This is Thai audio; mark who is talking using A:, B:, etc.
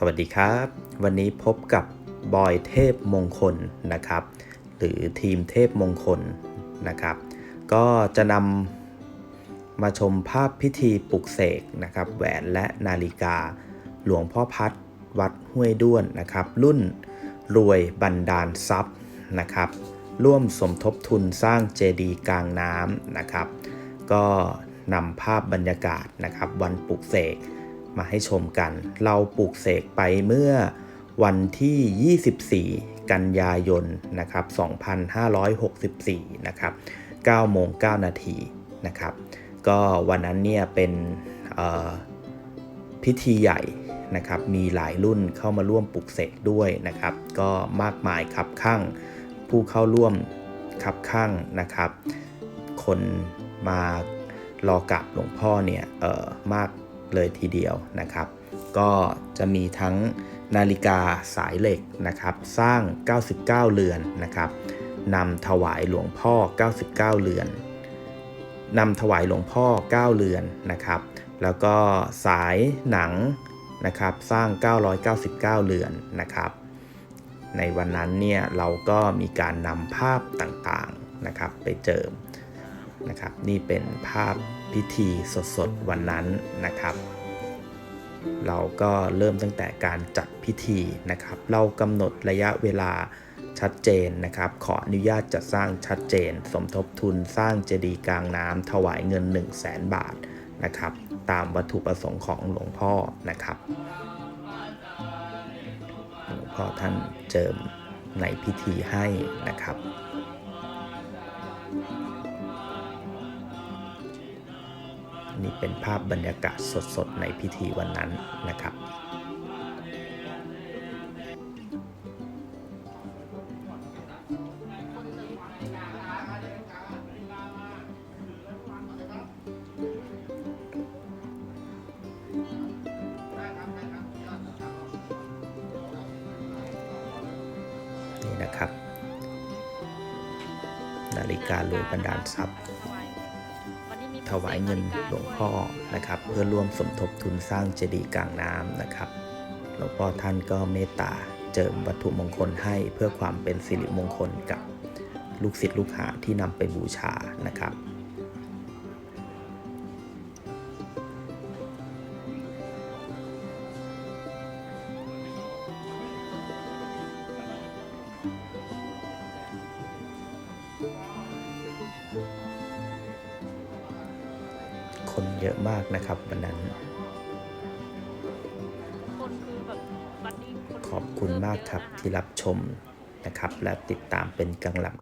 A: สวัสดีครับ วันนี้พบกับบอยเทพมงคลนะครับ หรือทีมเทพมงคลนะครับ ก็จะนำมาชมภาพพิธีปลุกเสกนะครับแหวนและนาฬิกา หลวงพ่อพัดวัดห้วยด้วนนะครับ รุ่นรวยบันดาลทรัพย์นะครับ ร่วมสมทบทุนสร้างเจดีย์กลางน้ำนะครับ ก็นำภาพบรรยากาศนะครับ วันปลุกเสก มาให้ชมกัน เราปลูกเสกไปเมื่อวันที่ 24 กันยายนนะครับ 2564 นะครับ9โมง9นาทีนะครับ ก็วันนั้นเนี่ยเป็นพิธีใหญ่นะครับ มีหลายรุ่นเข้ามาร่วมปลูกเสกด้วยนะครับ ก็มากมายครับข้างผู้เข้าร่วมคับข้างนะครับ คนมารอกราบหลวงพ่อเนี่ยมาก เลยทีเดียวนะครับ ก็จะมีทั้งนาฬิกาสายเหล็กนะครับ สร้าง 99 เรือนนะครับนำถวายหลวงพ่อ 99 เรือนนำถวายหลวงพ่อ 9 เรือนนะครับ แล้วก็สายหนังนะครับ สร้าง 999 เรือนนะครับ ในวันนั้นเนี่ยเราก็มีการนำภาพต่างๆนะครับ ไปเจิม นะครับ นี่เป็นภาพพิธีสดๆวันนั้นนะครับ เราก็เริ่มตั้งแต่การจัดพิธีนะครับ เรากำหนดระยะเวลาชัดเจนนะครับ ขออนุญาตจัดสร้างชัดเจน สมทบทุนสร้างเจดีย์กลางน้ำถวายเงิน 1 0 0 0 0แสนบาทนะครับ ตามวัตถุประสงค์ของหลวงพ่อนะครับหลวงพ่อท่านเจิมในพิธีให้นะครับ เป็นภาพบรรยากาศสดๆ ในพิธีวันนั้นนะครับนี่นะครับ นาฬิการวยบันดาลทรัพย์ ถวายเงินหลวงพ่อนะครับ เพื่อร่วมสมทบทุนสร้างเจดีย์กลางน้ำนะครับ หลวงพ่อท่านก็เมตตาเจิมวัตถุมงคลให้เพื่อความเป็นสิริมงคลกับลูกศิษย์ลูกหาที่นำไปบูชานะครับ คนเยอะมากนะครับวันนั้น
B: คนคือแบบวันนี้น
A: ขอบคุณมากครับที่รับชมนะครับ และติดตามเป็นกำลัง